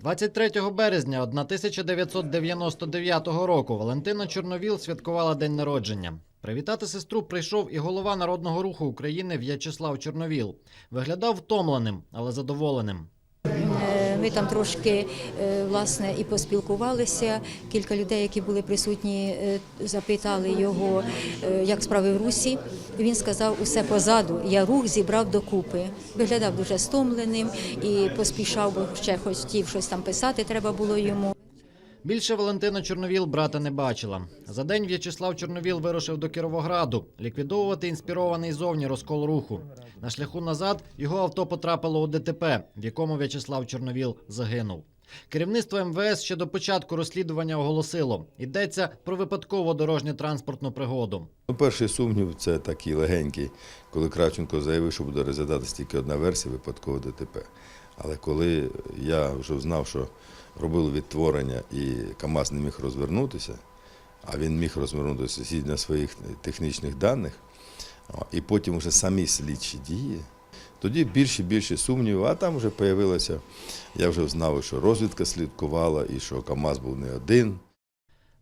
23 березня 1999 року Валентина Чорновіл святкувала день народження. Привітати сестру прийшов і голова народного руху України В'ячеслав Чорновіл. Виглядав втомленим, але задоволеним. Е, Ми там трошки е, власне і поспілкувалися. Кілька людей, які були присутні, е, запитали його, як справи в русі. Він сказав усе позаду. Я рух зібрав докупи. Виглядав дуже стомленим і поспішав, бо ще хотів щось там писати. Треба було йому. Більше Валентина Чорновіл брата не бачила. За день В'ячеслав Чорновіл вирушив до Кіровограду ліквідовувати інспірований зовні розкол руху. На шляху назад його авто потрапило у ДТП, в якому В'ячеслав Чорновіл загинув. Керівництво МВС ще до початку розслідування оголосило: йдеться про випадкову дорожньо-транспортну пригоду. Ну, перший сумнів це такий легенький, коли Кравченко заявив, що буде розглядатися тільки одна версія випадково ДТП. Але коли я вже знав, що робили відтворення і КАМАЗ не міг розвернутися, а він міг розвернутися згідно своїх технічних даних, і потім вже самі слідчі дії, тоді більше і більше сумнівів, а там вже з'явилося, я вже знав, що розвідка слідкувала і що КАМАЗ був не один.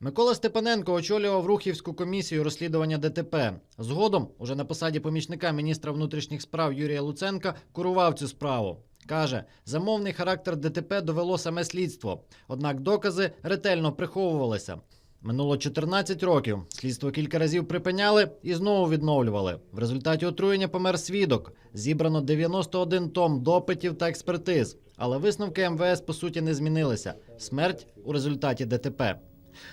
Микола Степаненко очолював Рухівську комісію розслідування ДТП. Згодом, уже на посаді помічника міністра внутрішніх справ Юрія Луценка, курував цю справу. Каже, замовний характер ДТП довело саме слідство. Однак докази ретельно приховувалися. Минуло 14 років. Слідство кілька разів припиняли і знову відновлювали. В результаті отруєння помер свідок. Зібрано 91 том допитів та експертиз. Але висновки МВС по суті не змінилися. Смерть у результаті ДТП.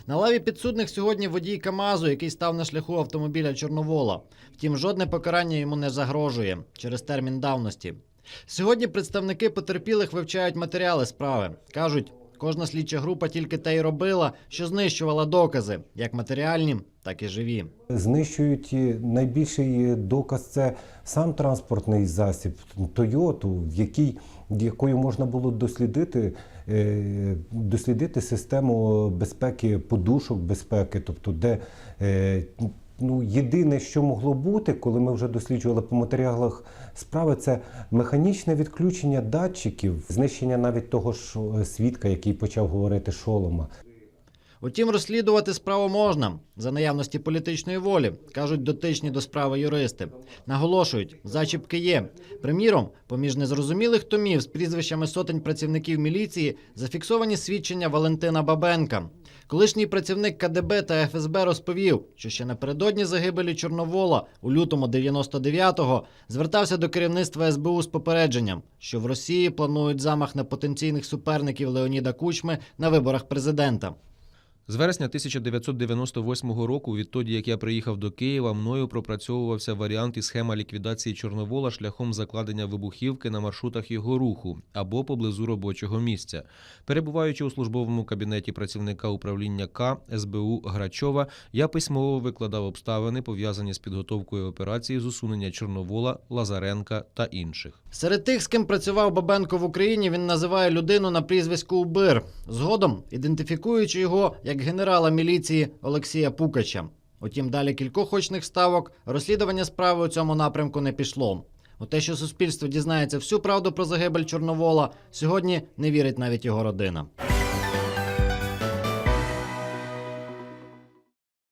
На лаві підсудних сьогодні водій КАМАЗу, який став на шляху автомобіля Чорновола. Втім, жодне покарання йому не загрожує через термін давності. Сьогодні представники потерпілих вивчають матеріали справи. кажуть, кожна слідча група тільки те й робила, що знищувала докази, як матеріальні, так і живі. Знищують найбільший доказ це сам транспортний засіб Тойоту, в якій якою можна було дослідити, е, дослідити систему безпеки, подушок безпеки, тобто де е, ну, єдине, що могло бути, коли ми вже досліджували по матеріалах справи, це механічне відключення датчиків, знищення навіть того ж е, свідка, який почав говорити шолома. Утім, розслідувати справу можна за наявності політичної волі, кажуть дотичні до справи юристи. Наголошують, зачіпки є. Приміром, поміж незрозумілих томів з прізвищами сотень працівників міліції зафіксовані свідчення Валентина Бабенка. Колишній працівник КДБ та ФСБ розповів, що ще напередодні загибелі Чорновола у лютому 99-го звертався до керівництва СБУ з попередженням, що в Росії планують замах на потенційних суперників Леоніда Кучми на виборах президента. З вересня 1998 року, відтоді як я приїхав до Києва, мною пропрацьовувався варіант і схема ліквідації Чорновола шляхом закладення вибухівки на маршрутах його руху або поблизу робочого місця. Перебуваючи у службовому кабінеті працівника управління К СБУ Грачова, я письмово викладав обставини, пов'язані з підготовкою операції з усунення Чорновола, Лазаренка та інших. Серед тих, з ким працював Бабенко в Україні, він називає людину на прізвиську Убир, згодом ідентифікуючи його як генерала міліції Олексія Пукача. Утім, далі кількох очних ставок розслідування справи у цьому напрямку не пішло. У те, що суспільство дізнається всю правду про загибель Чорновола, сьогодні не вірить навіть його родина.